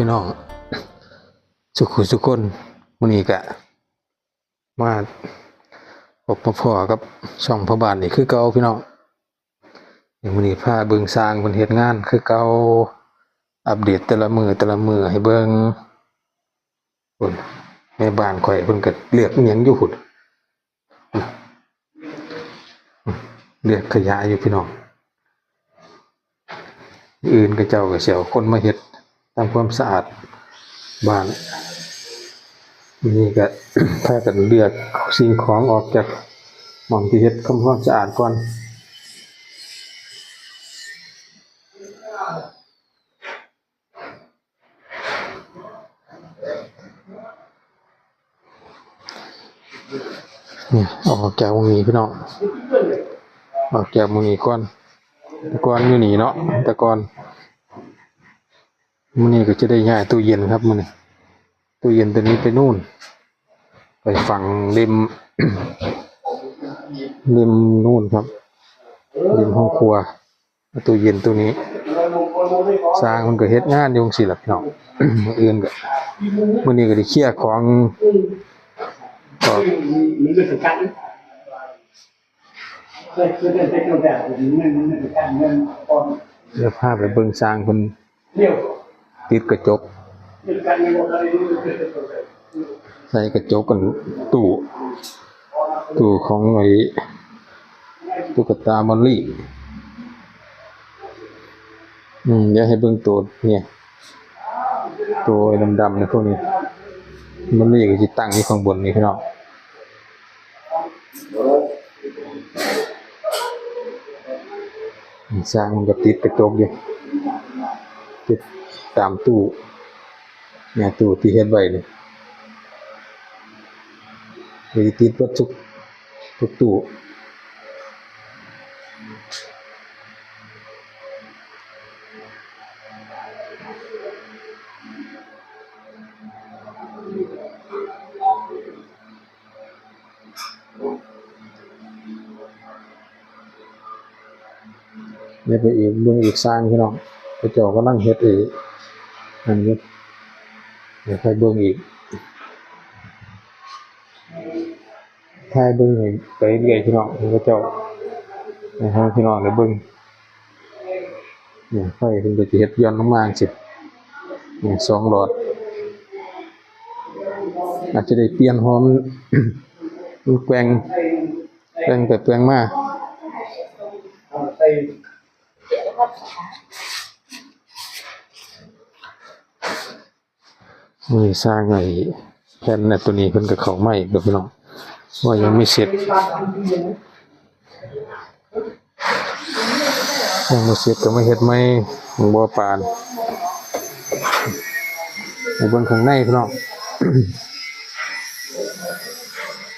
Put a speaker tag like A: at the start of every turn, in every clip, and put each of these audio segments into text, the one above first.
A: พี่น้อง สุขุสุคนมื้อนี้ก็มาพบมาพอกับช่องพระบาทนี่คือเก่าพี่น้องอย่างมื้อนี้พาเบิ่งสร้างเพิ่นเฮ็ดงาน คือเก่าอัปเดตแต่ละมือแต่ละมือให้เบิงพุ่นแม่บ้านข่อยเพิ่นก็เลือกอิหยังอยู่พุ่นเลือกขยะอยู่พี่น้องอื่นก็เจ้าก็เสียวคนมาเฮ็ด ทำความสะอาดบ้าน นี่ก็พากันเลือกสิ่งของออกจากหม่องที่เฮ็ดทำความสะอาดก่อนนี่ออกจากวงนี้พี่น้องออกจากวงนี้ก่อนต่ก่อนอยู่นี่เนาะแต่ก่อน มื้อนี้ก็จะได้ย้ายตู้เย็นครับมื้อนี้ตู้เย็นตัวนี้ไปนู่น ไปฝั่งริมริมนู่นครับริมห้องครัวตู้เย็นตัวนี้ สร้างมันก็เฮ็ดงานยงซี่ล่ะพี่น้ออื่นก็มื้อนี้ก็ได้เคลียร์ของก็เดี๋ยวพาไปเบิ่งสร้างเพิ่น
B: nhiều
A: ติดกระจก ใส่กระจกกันตู้ตู้ของไอ้ตุ๊กตามอลลี่อืมเดี๋ยวให้เบิ่งตัวเนี่ย ตัวดำๆเนี่ยพวกนี้มอลลี่ก็สิตั้งอยู่ข้างบนนี่พี่น้องสร้างมันก็ติดกระจกอยู่ ติดตามตู้เนี่ยตู้ที่เฮ็ดไว้นี่มีติดวัดทุทุกตู้เนี่ยไปอีกเบื้องอีกสร้างพี่น้อง ไปเจ้าก็นั่งเฮ็ดอีกอันนี้เดี๋ยวไปเบื้องอีกถ่ายเบิ่งไปเรื่อยพี่น้องพิ่นก็เจ้าให้ทางพี่น้องได้เบิ่งเนี่ยไฟเพิ่นก็สิเฮ็ดย้อนลงมาจังซี่เนี่ยสองหลอด อาจจะได้เปลี่ยนหัวมันมันแกงแกว่งไปแกงมาก
B: đây
A: นี่สร้างไอ้แผ่นนี่ยตัวนี้เพิ่นก็เขามาอีกเด้อพี่น้องว่ายังไม่เสร็จยังบ่เสร็จก็มาเฮ็ดใหม่ของบ่อปานในเบิ่งข้างในพี่น้อง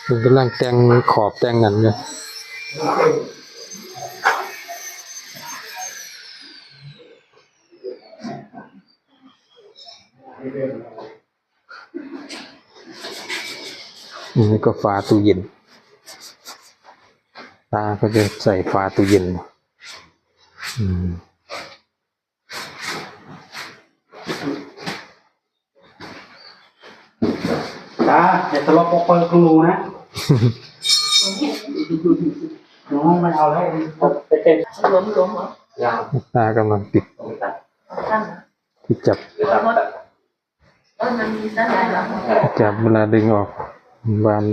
A: เพิ่นกำลังแต่งขอบแต่งนั่นอยู่ นี่ก็ฝาตู้เย็น ตาก็จะใส่ฝาตู้เย็น อืม
B: ta để tao lo bọc bơ không lù nè nó mày ao đấy cái cái
C: รวมรวมเหรอ
A: ตากำลังติด
C: ตั้ง
A: ที่จับ
C: รถเออมันมีด้านไหนหรอ
A: จับเวลาดึงออก บาน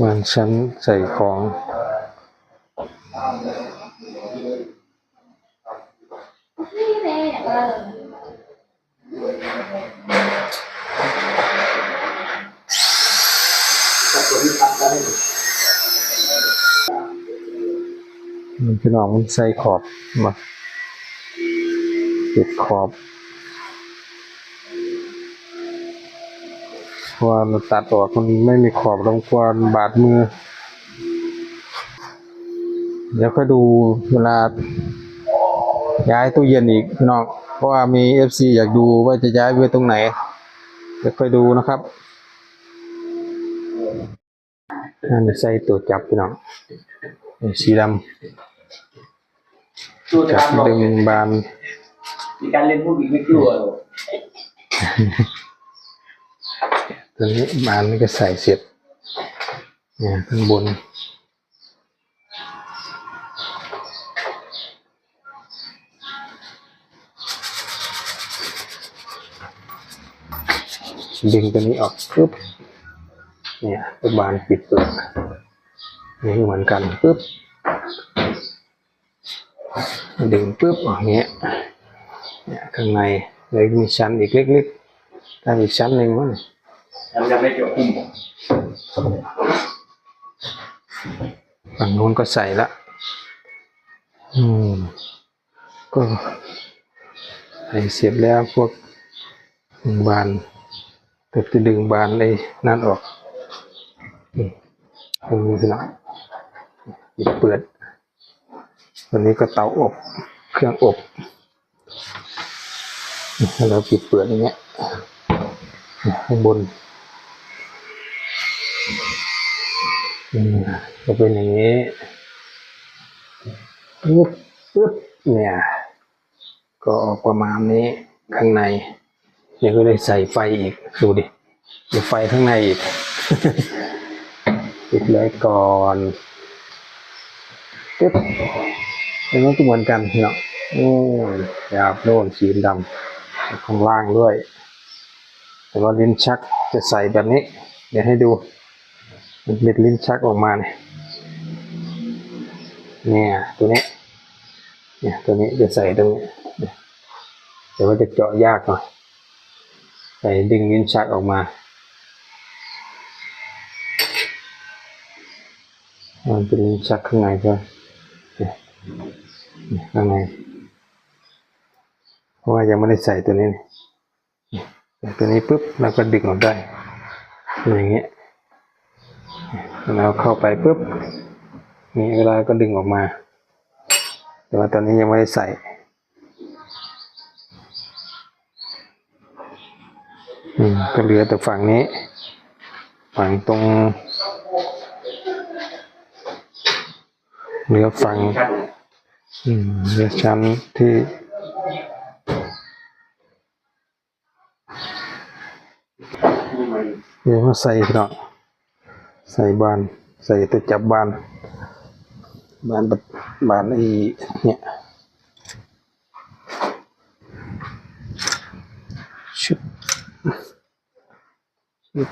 A: บานชั้นใส่ของ
C: นี่แน่เออ
A: มันพี่น้องมันใส่ขอบมาติดขอบ ราะว่าเราตัดออกมันไม่มีขอบรบกวนบาดมือ เดี๋ยวค่อยดูเวลาย้ายตู้เย็นอีกพี่น้องเพราะว่ามีเอฟซีอยากดูว่าจะย้ายไปตรงไหนเดี๋ยวค่อยดูนะครับอันนี้ใส่ตัวจับพี่น้องสีดำจับดึงบาน
B: มีการเล่นพวกนี้ไม่กลัวหรอ
A: ตัวนี้บานนี่ก็ใส่เสียบเนี่ยข้างบน ดึงตัวนี้ออกปุ๊บเนี่ยตัวบานปิดเปิดนี่เหมือนกันปุ๊บดึงปุ๊บออกเงี้ยเนี่ยข้างในเลยมีชั้นอีกเล็กๆตั้งอีกชั้นหนึ่งวะเนี่ย
B: มันจะไม่เกี่ยวคุ้ม
A: ฝั่งโน้นก็ใส่ละ อืม ก็ใส่เสียบแล้วพวกดึงบานเติบจะดึงบานเลยนั่นออกอืมตรงนี้สินะปิดเปิด วันนี้ก็เตาอบ เครื่องอบแล้วปิดเปิดอย่างเงี้ยข้างบน อืมก็เป็นอย่างนี้ปึ๊บปึ๊บเนี่ย ก็ออกประมาณนี้ข้างในเดี๋ยวก็ได้ใส่ไฟอีกดูดิเดี๋ยวไฟข้างในอีกปิดเลยก่อนปึ๊บอันนี้ก็เหมือนกันเนาะโอ้ยยาบโน่นสีดำข้างล่างด้วย แต่ว่าลิ้นชักจะใส่แบบนี้ เดี๋ยวให้ดู เล็ดลิ้นชักออกมาเนี่ยเนี่ยตัวนี้เนี่ยตัวนี้จะใส่ตรงนี้เนี่ยแต่ว่าจะเจาะยากหน่อยใส่ดึงลิ้นชักออกมามันเป็นลิ้นชักข้างในใช่ไหมเนี่ยเนี่ยข้างในเพราะว่ายังไม่ได้ใส่ตัวนี้นี่ใส่ตัวนี้ปุ๊บแล้วก็ดึงออกได้อย่างเงี้ย เราเข้าไปปุ๊บนี่เวลาก็ดึงออกมา แต่ว่าตอนนี้ยังไม่ได้ใส่อืมก็เหลือแต่ฝั่งนี้ ฝั่งตรง เหลือฝั่งอืมเหลือชั้นที่เดี๋ยวมาใส่พี่น้อง ใส่บานใส่ตัวจับบาน บานบัดบานไอ้เนี่ยชุบชุบ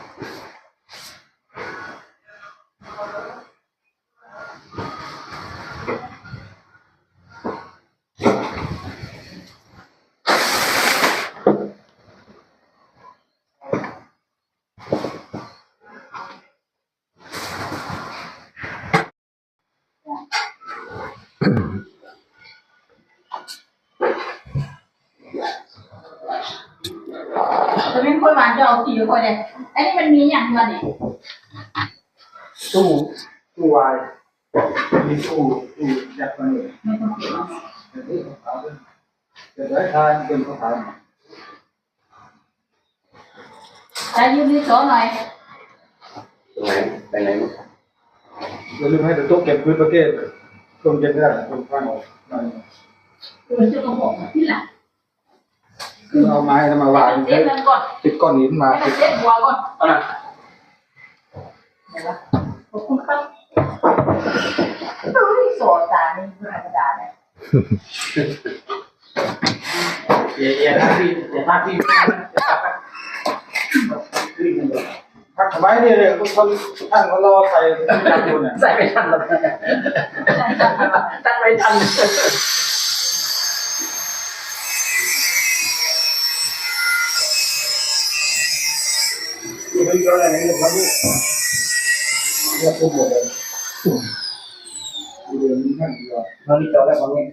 C: จะเป็นคนหวานจะเอาสีคนเลยอันนี้มันมีอย่างเดียวเนี่ย
B: ตู้ตู้วายมีตู้ตู้ยัดมาเนี่ย
C: ไม่ต้องเก็บเอา
B: เดี๋ยวนี้เขาเป็นเดี๋ยวได้ทานเป็นเขาทาน
C: แต่ยืนที่โต๊ะหน่อย
B: ตรงไหนไปไหนอย่าลืมให้เดี๋ยวโต๊ะเก็บพื้นประเทศตรงเก็บไม่ได้ตรงข้างออกหน่อย
C: คือจะกระบอกที่หลัง
B: คือเอาไม้มาวาง
C: เซ็ตมันก่อน
B: ติดก้อนหินมา
C: ให้
B: ติ
C: มัน
B: ด
C: เซ็ตหัวก่อน
B: อะ
C: เดี๋ยวนะขอบคุณครับเฮ้ยโสดจานนี่ไม่ธรรมดาเนี่ย
B: อย่าอย่าท่าพี่อย่าท่าพี่พักสบายดีเลยคนท่านมารอใส่จับอยู่นะ
D: ใส่ไม่ทันหรอกตั้งไม่ทัน
B: ที่เขาเยอะอะไรเนี่ ยวันนี้เรียกผู้บวชเลยเรียนนี้นั่นเดียวตอนนี้เจอแล้วตอนนี้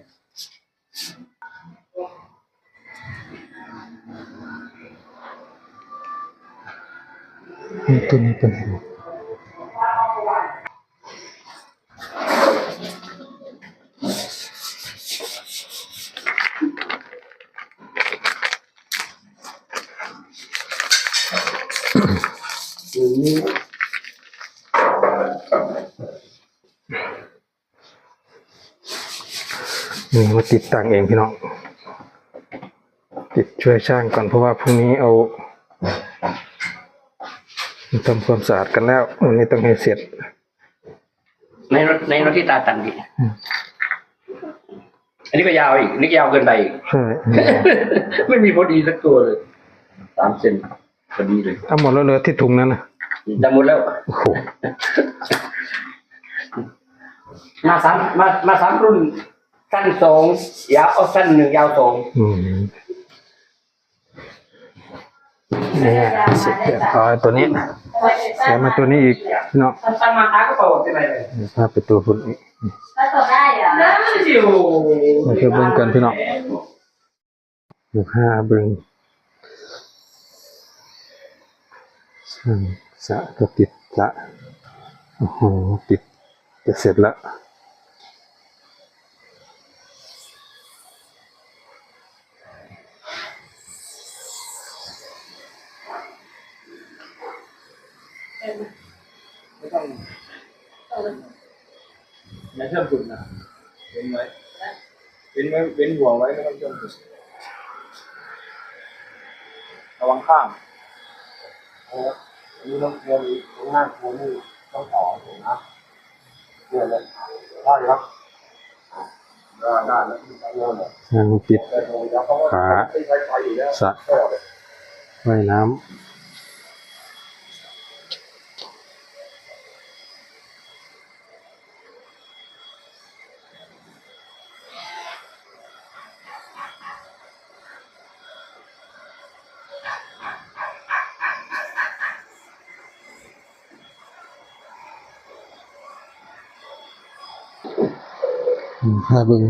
A: นี่ตัวนี้เป็นยังไง นี่มาติดตั้งเองพี่น้องติดช่วยช่างก่อนเพราะว่าพรุ่งนี้เอาทำความสะอาดกันแล้ววันนี้ต้องให้เสร็จ
D: ในรถในรถที่ตาตันอีกอันนี้ก็ยาวอีกนี่ก็ยาวเกินไปอีก
A: ใช่
D: ไม่มีพอดีสักตัวเลยสามเซนพอดีเลย
A: เอาหมดแล้วเลยที่ถุงนั้นนะ
D: จะหมดแล้ว
A: โอ้โห
D: มาสามมามาสามรุ่น สั้นสองยาวเอาสั้นหนึ่งยาวสอง
A: อืมเนี่ยเสร็จเรียบร้อยตัวนี้แล้วมาตัวนี้อีกเนาะ
D: สั้นมาตาก็เป่าเป็นไรเลย
A: ภาพไปตัวคุณอีก
C: แล้วต่อได้เหรอ
D: น่าอยู่
A: มาเที่ยวเบิ่งกันพี่น้องอยู่ห้าเบิ่งช่างสะก็ติดละโอ้โหติดจะเสร็จละ
B: ไม่ต้องไม่เชื่อมจุดนะเว้นไว้เว้นไว้เว้นหัวไว้ไม่ต้องเชื่อมจุดระวังข้างเอออันนี้ต้องเรียนตรงหน้าครูนี่ต้องต่อถูกนะเรียนเลยได้ครับได้ได้แล้วเรียนเลย
A: ช่างปิด
B: ขาก็
A: ขา
B: ไม่ใช้ไฟอยู่แล้ว
A: สระว่ายน้ำ มาเบิ่ง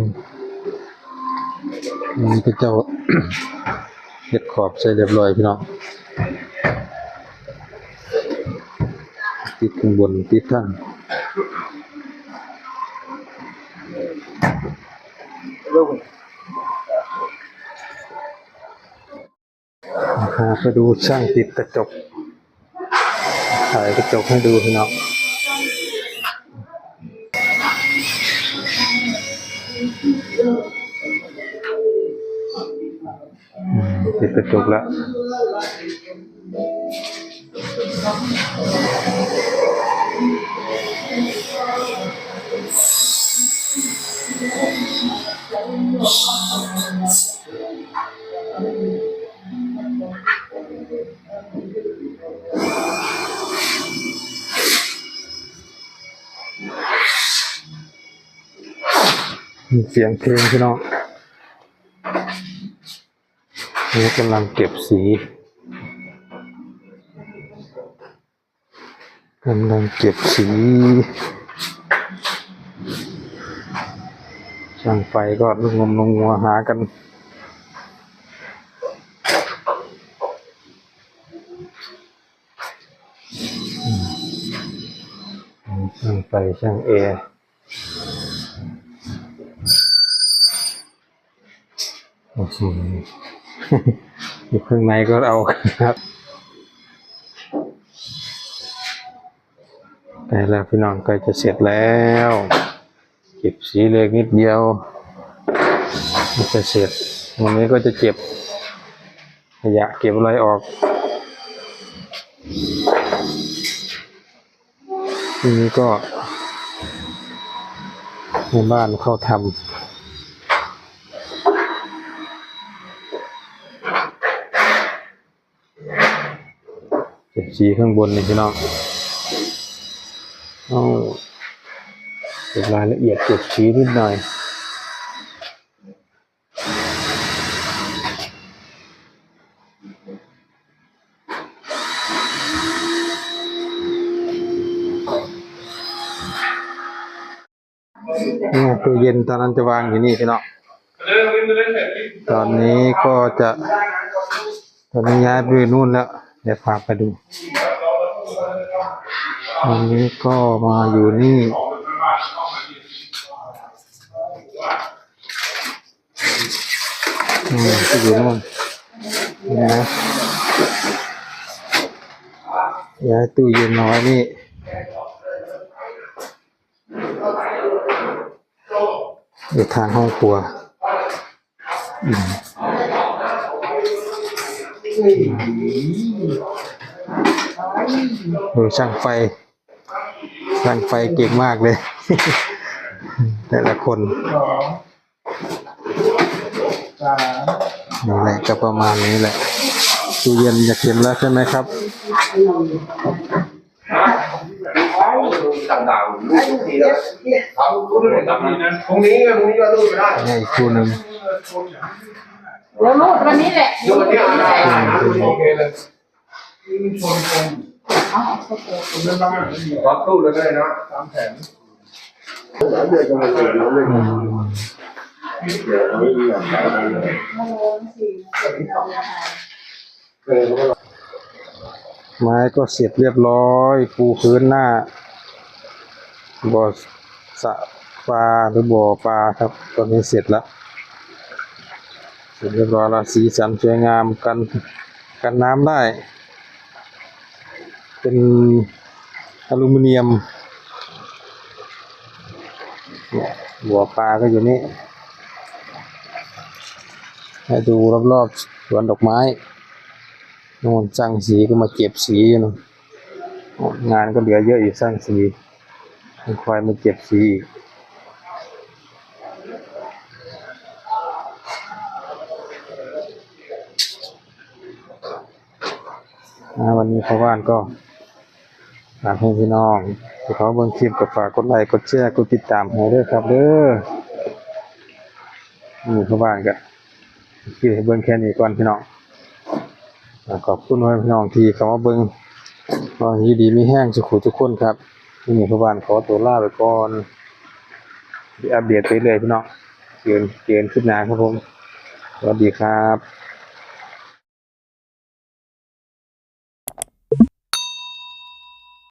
A: นี่ก็เจ้าเห็ดขอบใส่เรียบร้อยพี่น้องติดข้างบนติดทั้ง
B: เรื่อง
A: พาไปดูช่างติดกระจกถ่ายกระจกให้ดูพี่น้อง มติดกระจกแล้วมีเสียงเพลงพี่น้อง นี่กำลังเก็บสีกำลังเก็บสี ช่างไฟก็ลงงมลงงัวหากันช่างไฟช่างแอร์โอ้โห อยู่ข้างในก็เอาครับใกล้แล้วพี่น้องกล้จะเสร็จแล้วเก็บสีเล็กนิดเดียวจะเสร็จวันนี้ก็จะเก็บขยะเก็บอะไรออกทีนี้ก็ในบ้านเข้าทำ เก็บ สีข้างบนนี่พี่น้องเอาเก็บรายละเอียดเก็บสีนิดหน่อยเนี่ยตู้เย็นตอนนั้นจะวางอยู่นี่พี่น้อง ตอนนี้ก็จะ ตอนนี้ย้ายไปนู่นแล้ว เดี๋ยวพาไปดูตอนนี้ก็มาอยู่นี่อืมอยู่นู่นนี่นะย้ายตู้เย็นน้อยนี่อยู่ทางห้องครัวอืม เออช่างไฟ ช่างไฟเก่งมากเลย แต่ละคนนี่แหละก็ประมาณนี้แหละตู้เย็นจะเข็มแล้วใช่ไหมครับ
B: ต่างๆลูกทีแล้วทำรู้ด้วยทำนี้นั้นพรุ่งนี้ไงพรุ่งนี้ก็รูดไปได้
A: นี่อีกคู่หนึ่ง
C: แล้วรูดวันนี้แหละ
B: ดูวันนี้อ่านได้อ่านโอเคเลย
C: เอาเอาโอเค
B: รับตู้เลยก็ได้นะตามแผนเดือดกันเลยเรื่อง
A: อืม
B: เดี๋ยวไม่มีอย่างไรเลย
C: โมงสี่เราจะหา
B: เออเขาก็
A: ไม้ก็เสร็จเรียบร้อยปูพื้นหน้าบ่อสระปลาหรือบ่อปลาครับ ตอนนี้เสร็จแล้ว เสร็จเรียบร้อยแล้วสีสันสวยงามกันกันน้ำได้ เป็นอลูมิเนียมเนี่ยบัวปลาก็อยู่นี่ให้ดูรอบๆสวนดอกไม้โน่นสร้างสีก็มาเก็บสีอยู่นู่นโน่นงานก็เหลือเยอะอยู่สร้างสียังคอยมาเก็บสีอีก วันนี้พ่อบ้านก็ฝากให้พี่น้องที่เขาเบิ่งคลิปก็ฝากกดไลค์กดแชร์กดติดตามให้ด้วยครับเด้อนี่พ่อบ้านก็คิดให้เบิ่งแค่นี้ก่อนพี่น้องขอบคุณพี่น้องที่เขามาเบิ่งก็ยินดีมีแห้งสุขุทุกคนครับนี่พ่อบ้านขอตัวลาไปก่อนอัปเดตไปเรื่อยพี่น้องเกินเกินขึ้นหนาครับผมสวัสดีครับ